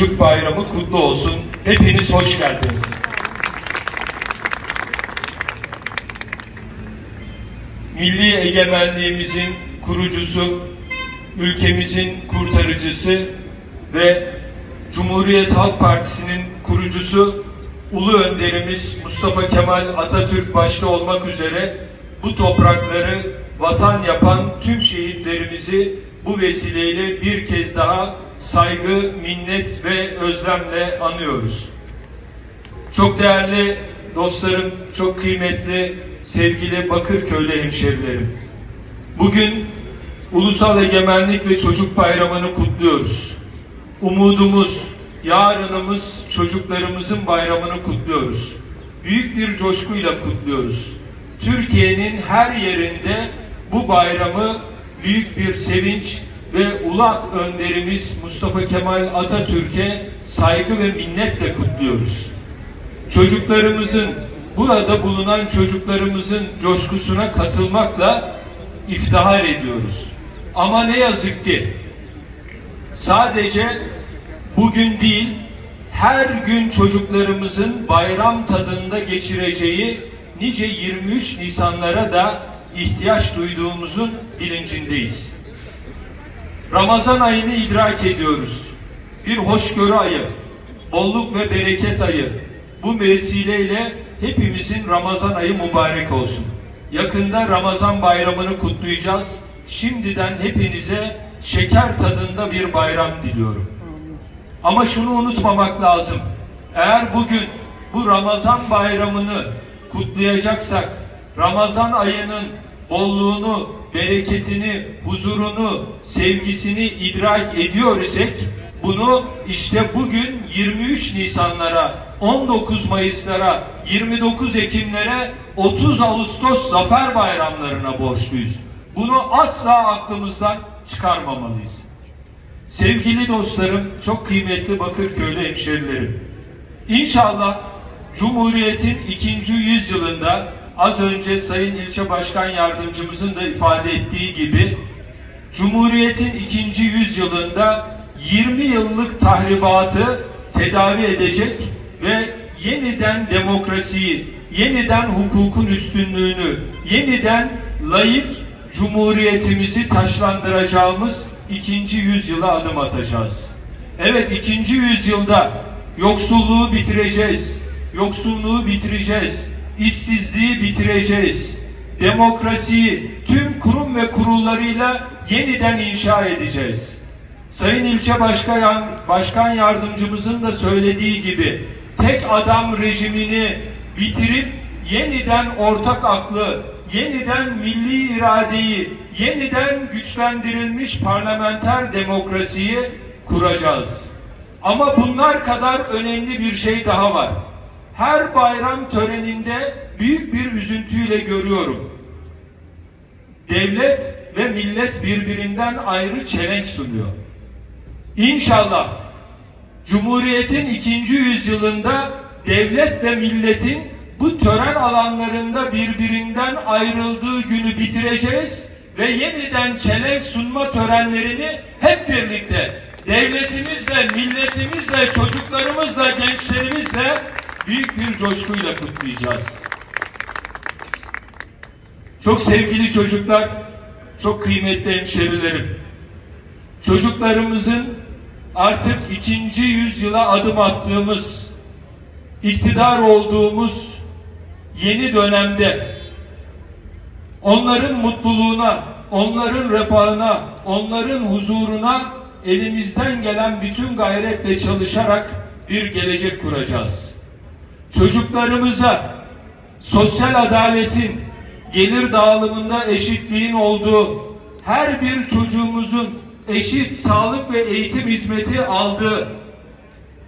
Çocuk Bayramı kutlu olsun. Hepiniz hoş geldiniz. Milli egemenliğimizin kurucusu, ülkemizin kurtarıcısı ve Cumhuriyet Halk Partisi'nin kurucusu Ulu Önderimiz Mustafa Kemal Atatürk başta olmak üzere bu toprakları vatan yapan tüm şehitlerimizi bu vesileyle bir kez daha saygı, minnet ve özlemle anıyoruz. Çok değerli dostlarım, çok kıymetli sevgili Bakırköylü hemşerilerim. Bugün Ulusal Egemenlik ve Çocuk Bayramı'nı kutluyoruz. Umudumuz, yarınımız çocuklarımızın bayramını kutluyoruz. Büyük bir coşkuyla kutluyoruz. Türkiye'nin her yerinde bu bayramı büyük bir sevinç ve ula önderimiz Mustafa Kemal Atatürk'e saygı ve minnetle kutluyoruz. Çocuklarımızın, burada bulunan çocuklarımızın coşkusuna katılmakla iftihar ediyoruz. Ama ne yazık ki sadece bugün değil, her gün çocuklarımızın bayram tadında geçireceği nice 23 Nisanlara da ihtiyaç duyduğumuzun bilincindeyiz. Ramazan ayını idrak ediyoruz. Bir hoşgörü ayı, bolluk ve bereket ayı. Bu vesileyle hepimizin Ramazan ayı mübarek olsun. Yakında Ramazan bayramını kutlayacağız. Şimdiden hepinize şeker tadında bir bayram diliyorum. Ama şunu unutmamak lazım. Eğer bugün bu Ramazan bayramını kutlayacaksak, Ramazan ayının bolluğunu, bereketini, huzurunu, sevgisini idrak ediyor isek, bunu işte bugün 23 Nisanlara, 19 Mayıslara, 29 Ekimlere, 30 Ağustos Zafer Bayramlarına borçluyuz. Bunu asla aklımızdan çıkarmamalıyız. Sevgili dostlarım, çok kıymetli Bakırköylü hemşerilerim. İnşallah Cumhuriyet'in ikinci yüzyılında az önce Sayın İlçe Başkan Yardımcımızın da ifade ettiği gibi Cumhuriyet'in ikinci yüzyılında 20 yıllık tahribatı tedavi edecek ve yeniden demokrasiyi, yeniden hukukun üstünlüğünü, yeniden layık cumhuriyetimizi taşlandıracağımız ikinci yüzyıla adım atacağız. Evet ikinci yüzyılda yoksulluğu bitireceğiz, yoksulluğu bitireceğiz, işsizliği bitireceğiz, demokrasiyi tüm kurum ve kurullarıyla yeniden inşa edeceğiz. Sayın İlçe Başkan, Başkan Yardımcımızın da söylediği gibi tek adam rejimini bitirip yeniden ortak aklı, yeniden milli iradeyi, yeniden güçlendirilmiş parlamenter demokrasiyi kuracağız. Ama bunlar kadar önemli bir şey daha var. Her bayram töreninde büyük bir üzüntüyle görüyorum. Devlet ve millet birbirinden ayrı çelenk sunuyor. İnşallah Cumhuriyet'in ikinci yüzyılında devletle milletin bu tören alanlarında birbirinden ayrıldığı günü bitireceğiz ve yeniden çelenk sunma törenlerini hep birlikte devletimizle, milletimizle, çocuklarımızla, gençlerimizle büyük bir coşkuyla kutlayacağız. Çok sevgili çocuklar, çok kıymetli hemşerilerim. Çocuklarımızın artık ikinci yüzyıla adım attığımız, iktidar olduğumuz yeni dönemde onların mutluluğuna, onların refahına, onların huzuruna elimizden gelen bütün gayretle çalışarak bir gelecek kuracağız. Çocuklarımıza sosyal adaletin, gelir dağılımında eşitliğin olduğu, her bir çocuğumuzun eşit sağlık ve eğitim hizmeti aldığı,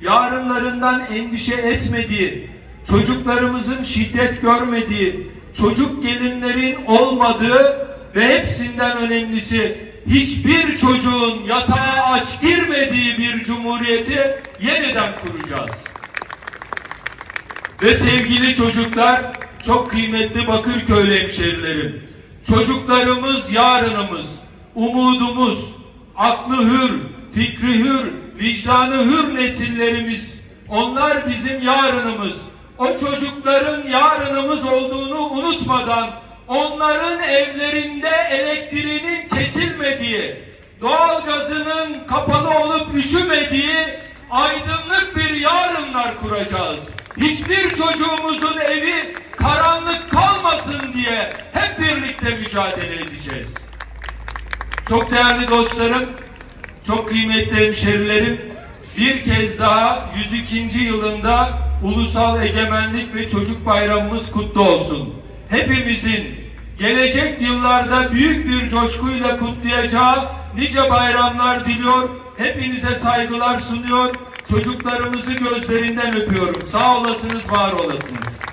yarınlarından endişe etmediği, çocuklarımızın şiddet görmediği, çocuk gelinlerin olmadığı ve hepsinden önemlisi hiçbir çocuğun yatağa aç girmediği bir cumhuriyeti yeniden kuracağız. Ve sevgili çocuklar, çok kıymetli Bakırköylü hemşerilerim, çocuklarımız yarınımız, umudumuz, aklı hür, fikri hür, vicdanı hür nesillerimiz, onlar bizim yarınımız. O çocukların yarınımız olduğunu unutmadan, onların evlerinde elektriğinin kesilmediği, doğalgazının kapalı olup üşümediği aydınlık bir yarınlar kuracağız. Hiçbir çocuğumuzun evi karanlık kalmasın diye hep birlikte mücadele edeceğiz. Çok değerli dostlarım, çok kıymetli hemşerilerim, bir kez daha 102. yılında Ulusal Egemenlik ve Çocuk Bayramımız kutlu olsun. Hepimizin gelecek yıllarda büyük bir coşkuyla kutlayacağı nice bayramlar diliyor. Hepinize saygılar sunuyor. Çocuklarımızı gözlerinden öpüyorum. Sağ olasınız, var olasınız.